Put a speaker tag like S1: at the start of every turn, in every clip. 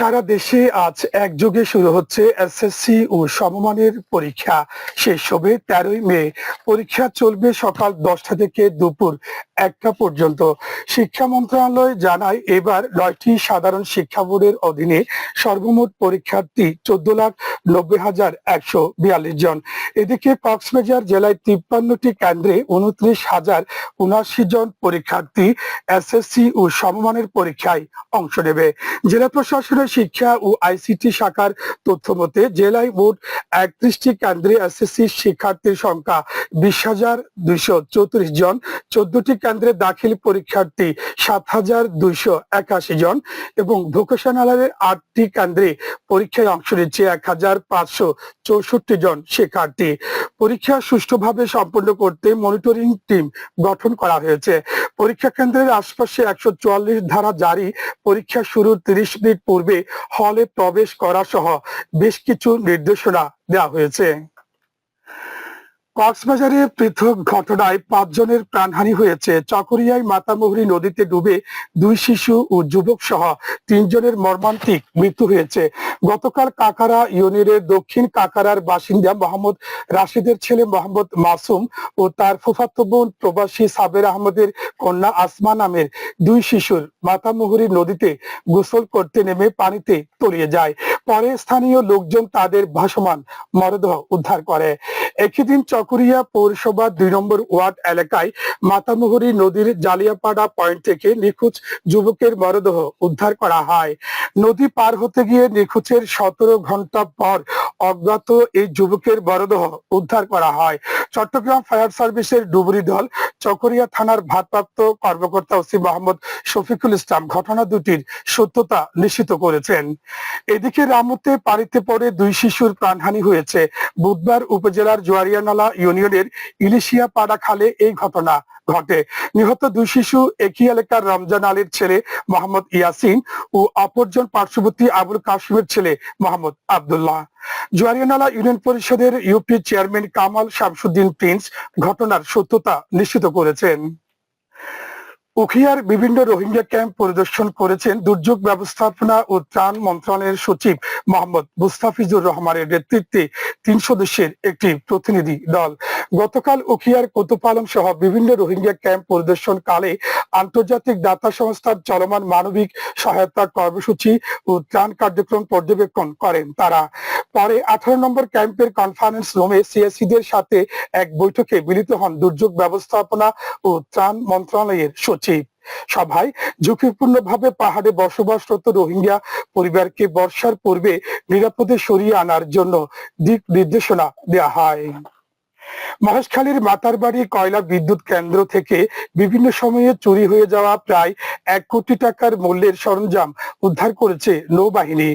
S1: সারা দেশে আজ একযোগে শুরু হচ্ছে এসএসসি ও সমমানের পরীক্ষা। শেষ হবে তেরোই মে। পরীক্ষা চলবে সকাল দশটা থেকে দুপুর একটা পর্যন্ত। শিক্ষা মন্ত্রণালয় জানায় এবার নয়টি সাধারণ শিক্ষা বোর্ডের অধীনে সর্বমোট পরীক্ষার্থী চোদ্দ লাখ নব্বই হাজার একশো বিয়াল্লিশ জন। এদিকে কক্সবাজার জেলায় তিপ্পান্নটি কেন্দ্রে উনত্রিশ হাজার উনআশি জন পরীক্ষার্থী এসএসসি ও সমমানের পরীক্ষায় অংশ নেবে। জেলা প্রশাসনের শিক্ষা ও আইসিটি শাখার তথ্য মতে, জেলায় মোট একত্রিশটি কেন্দ্রে এসএসসি শিক্ষার্থীর সংখ্যা বিশ হাজার দুইশো চৌত্রিশ জন, চোদ্দটি কেন্দ্রে দাখিল পরীক্ষার্থী সাত হাজার দুইশো একাশি জন এবং ভোকেশনালের আটটি কেন্দ্রে পরীক্ষায় অংশ নিচ্ছে এক হাজার পাঁচশো চৌষট্টি জন শিক্ষার্থী পরীক্ষা সুষ্ঠুভাবে সম্পন্ন করতে মনিটরিং টিম গঠন করা হয়েছে। পরীক্ষা কেন্দ্রের আশপাশে একশো চুয়াল্লিশ ধারা জারি পরীক্ষা শুরুর তিরিশ মিনিট পূর্বে হলে প্রবেশ করা সহ বেশ কিছু নির্দেশনা দেওয়া হয়েছে। কক্সবাজারে পৃথক ঘটনায় পাঁচজনের প্রাণহানি হয়েছে। চকরিয়ায় মাতামুহুরী নদীতে ডুবে দুই শিশু ও যুবক সহ তিনজনের মর্মান্তিক মৃত্যু হয়েছে। গতকাল কাকারা ইউনিয়নের দক্ষিণ কাকারার বাসিন্দা মোহাম্মদ রাশিদের ছেলে মোহাম্মদ মাসুম ও তার ফুফাতো বোন প্রবাসী সাবের আহমদের কন্যা আসমা নামের দুই শিশুর মাতামুহুরী নদীতে গোসল করতে নেমে পানিতে তলিয়ে যায়। পরে স্থানীয় লোকজন তাদের ভাসমান মরদেহ উদ্ধার করে। একই দিন চকরিয়া পৌরসভা দুই নম্বর ওয়ার্ড এলাকায় মাতামুহুরি নদীর জালিয়াপাড়া পয়েন্ট থেকে নিখোঁজ যুবকের মরদেহ উদ্ধার করা হয়। নদী পার হতে গিয়ে নিখোঁজের সতেরো ঘণ্টা পর অজ্ঞাত এই যুবকের মরদেহ উদ্ধার করা হয়। চট্টগ্রাম ফায়ার সার্ভিসের ডুবুরি দল চকরিয়া থানার ভারপ্রাপ্ত কর্মকর্তা ওসি মোহাম্মদ শফিকুল ইসলাম ঘটনা দুটির সত্যতা নিশ্চিত করেছেন। এদিকে রামুতে পানিতে পড়ে দুই শিশুর প্রাণহানি হয়েছে। বুধবার উপজেলার জোয়ারিয়ানালা ইউনিয়নের ইলিশিয়া পাড়া খালে এই ঘটনা ঘটে। নিহত দুই শিশু একই এলাকার রমজান আলীর ছেলে মোহাম্মদ ইয়াসিন ও অপরজন পার্শ্ববর্তী আবুল কাশিমের ছেলে মোহাম্মদ আবদুল্লাহ। জোয়ারিয়ানালা ইউনিয়ন পরিষদের UP chairman Kamal Shamsuddin Prince ঘটনার সত্যতা নিশ্চিত করেছেন। উখিয়ার বিভিন্ন রোহিঙ্গা ক্যাম্প পরিদর্শন করেছেন দুর্যোগ ব্যবস্থাপনা ও ত্রাণ মন্ত্রণালয়ের সচিব মোহাম্মদ মুস্তাফিজুর রহমানের নেতৃত্বে তিন সদস্যের একটি প্রতিনিধি দল। গতকাল উখিয়ার কোতপালং সহ বিভিন্ন রোহিঙ্গা ক্যাম্প পরিদর্শন কালে আন্তর্জাতিক দাতা সংস্থার চলমান মানবিক সহায়তা কর্মসূচি ও ত্রাণ কার্যক্রম পর্যবেক্ষণ করেন তারা। পরে আঠারো নম্বর ক্যাম্পের কনফারেন্স রুমে সিএসিদের সাথে এক বৈঠকে মিলিত হন দুর্যোগ ব্যবস্থাপনা ও ত্রাণ মন্ত্রণালয়ের সচিব। সভায় ঝুঁকিপূর্ণভাবে পাহাড়ে বসবাসরত রোহিঙ্গা পরিবারকে বর্ষার পূর্বে নিরাপদে সরিয়ে আনার জন্য দিক নির্দেশনা দেওয়া হয়। মহেশখালীর মাতারবাড়ি কয়লা বিদ্যুৎ কেন্দ্র থেকে বিভিন্ন সময়ে চুরি হয়ে যাওয়া প্রায় এক কোটি টাকার মূল্যের সরঞ্জাম উদ্ধার করেছে নৌবাহিনী।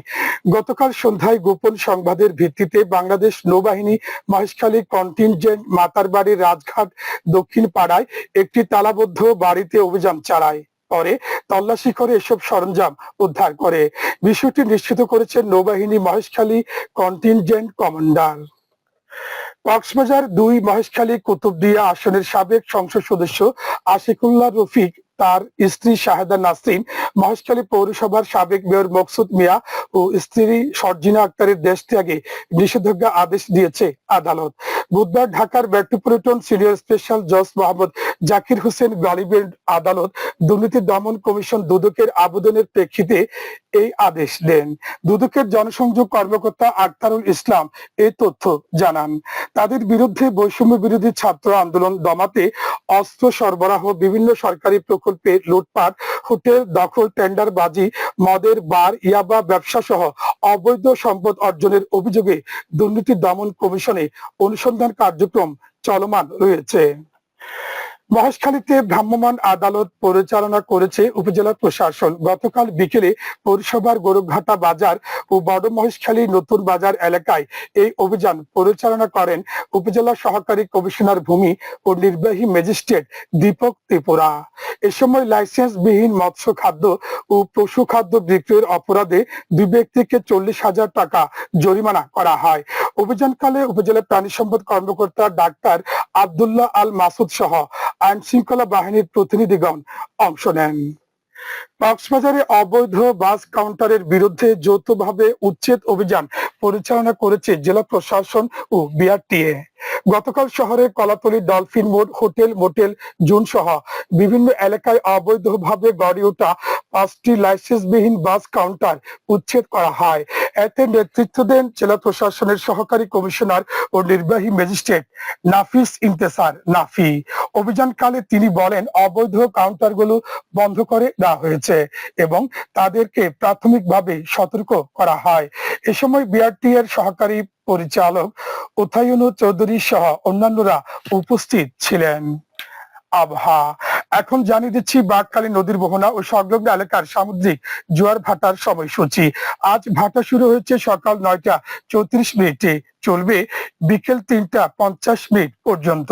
S1: গতকাল সন্ধ্যায় গোপন সংবাদের ভিত্তিতে বাংলাদেশ নৌবাহিনী মহেশখালী কন্টিনজেন্ট মাতারবাড়ির রাজঘাট দক্ষিণ পাড়ায় একটি তালাবদ্ধ বাড়িতে অভিযান চালায়। পরে তল্লাশি করে এসব সরঞ্জাম উদ্ধার করে। বিষয়টি নিশ্চিত করেছে নৌবাহিনী মহেশখালী কন্টিনজেন্ট কমান্ডার। কক্সবাজার দুই মহেশখালী কুতুবদিয়া আসনের সাবেক সংসদ সদস্য আশিকুল্লাহ রফিক, তার স্ত্রী শাহেদা নাসরিন, মহেশখালী পৌরসভার সাবেক মেয়র মকসুদ মিয়া ও স্ত্রী সর্জিনা আক্তারের দেশ ত্যাগে নিষেধাজ্ঞা আদেশ দিয়েছে আদালত। বুধবার ঢাকার মেট্রোপলিটন সিনিয়র স্পেশাল জজ মোহাম্মদ জাকির হোসেন গালিবের আদালত দুর্নীতি দমন কমিশন দুদকের আবেদনের প্রেক্ষিতে এই আদেশ দেন। দুদকের জনসংযোগ কর্মকর্তা আক্তারুল ইসলাম এই তথ্য জানান। তাদের বিরুদ্ধে বৈষম্য বিরোধী ছাত্র আন্দোলন দমাতে অস্ত্র সরবরাহ, বিভিন্ন সরকারি প্রকল্পে লুটপাট হোটেল দখল টেন্ডারবাজি মদের বার, ইয়াবা ব্যবসা সহ অবৈধ সম্পদ অর্জনের অভিযোগে দুর্নীতি দমন কমিশনে অনুসন্ধান কার্যক্রম চলমান রয়েছে। মহেশখালীতে ভ্রাম্যমাণ আদালত পরিচালনা করেছে উপজেলা প্রশাসন। গতকাল বিকেলে পৌরসভার গোরখঘাটা বাজার ও বড় মহেশখালী নতুন বাজার এলাকায় এই অভিযান পরিচালনা করেন উপজেলা সহকারী কমিশনার ভূমি ও নির্বাহী ম্যাজিস্ট্রেট দীপক ত্রিপুরা। এ সময় লাইসেন্সবিহীন মৎস্য খাদ্য ও পশু খাদ্য বিক্রির অপরাধে দুই ব্যক্তিকে চল্লিশ হাজার টাকা জরিমানা করা হয়। অভিযানকালে উপজেলা প্রাণী সম্পদ কর্মকর্তা ডাক্তার আব্দুল্লাহ আল মাসুদ সহ আইন শৃঙ্খলা বাহিনীর প্রতিনিধিগণ অংশ নেন। কক্সবাজারে অবৈধ বাস কাউন্টারের বিরুদ্ধে যৌথভাবে উচ্ছেদ অভিযান পরিচালনা করেছে জেলা প্রশাসন ও বিআরটিএ। গতকাল শহরের কলাতলী ডলফিন মোড়, হোটেল মোটেল, জোন সহ বিভিন্ন এলাকায় অবৈধভাবে গড়ে ওঠা পাঁচটি লাইসেন্সবিহীন বাস কাউন্টার উচ্ছেদ করা হয়। এতে নেতৃত্ব দেন জেলা প্রশাসনের সহকারী কমিশনার ও নির্বাহী ম্যাজিস্ট্রেট নাফিস ইন্তেসার নাফি। অভিযানকালে তিনি বলেন, অবৈধ কাউন্টারগুলো বন্ধ করে দেওয়া হয়েছে। এবং তাদেরকে প্রাথমিকভাবে সতর্ক করা হয়। এ সময় বিআরটি এর সহকারী পরিচালক উথায়ুনু চৌধুরী সহ অন্যান্যরা উপস্থিত ছিলেন। আবহাওয়া এখন জানিয়ে দিচ্ছি বাঘখালী নদীর মোহনা ও সংলগ্ন এলাকার সামুদ্রিক জোয়ার ভাটার সময়সূচি। আজ ভাটা শুরু হয়েছে সকাল নয়টা চৌত্রিশ মিনিটে। চলবে বিকেল তিনটা পঞ্চাশ মিনিট পর্যন্ত।